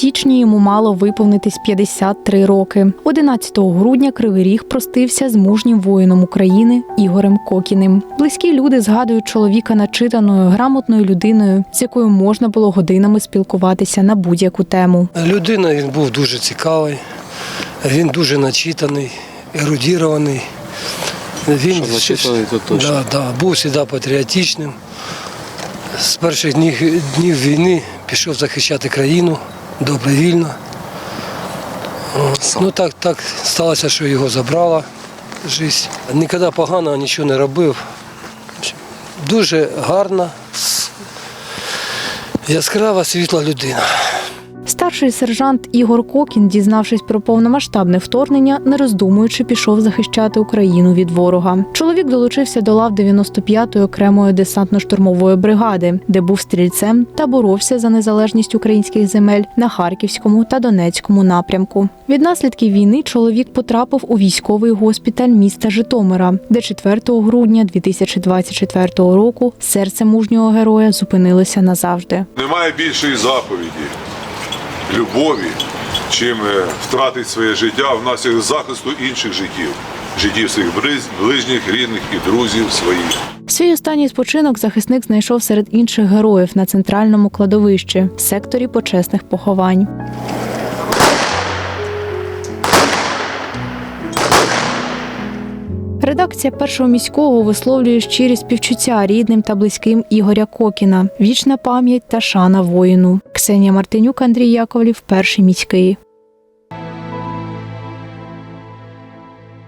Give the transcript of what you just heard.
січні йому мало виповнитись 53 роки. 11 грудня Кривий Ріг простився з мужнім воїном України Ігорем Кокіним. Близькі люди згадують чоловіка начитаною, грамотною людиною, з якою можна було годинами спілкуватися на будь-яку тему. Людина він був дуже цікавий, він дуже начитаний, ерудірований. Він Що то точно. Да, да, був завжди патріотичним. З перших днів, днів війни пішов захищати країну добровільно. Ну так, так сталося, що його забрала життя. Ніколи поганого нічого не робив. Дуже гарна, яскрава, світла людина. Старший сержант Ігор Кокін, дізнавшись про повномасштабне вторгнення, не роздумуючи, пішов захищати Україну від ворога. Чоловік долучився до лав 95-ї окремої десантно-штурмової бригади, де був стрільцем та боровся за незалежність українських земель на Харківському та Донецькому напрямку. Від наслідків війни чоловік потрапив у військовий госпіталь міста Житомира, де 4 грудня 2024 року серце мужнього героя зупинилося назавжди. Немає більшої заповіді, любові, чим втратить своє життя внаслідок захисту інших життів, життів своїх ближніх, рідних і друзів своїх. Свій останній спочинок захисник знайшов серед інших героїв на центральному кладовищі в секторі почесних поховань. Редакція першого міського висловлює щирі співчуття рідним та близьким Ігоря Кокіна, вічна пам'ять та шана воїну. Ксенія Мартинюк, Андрій Яковлів, перший міський.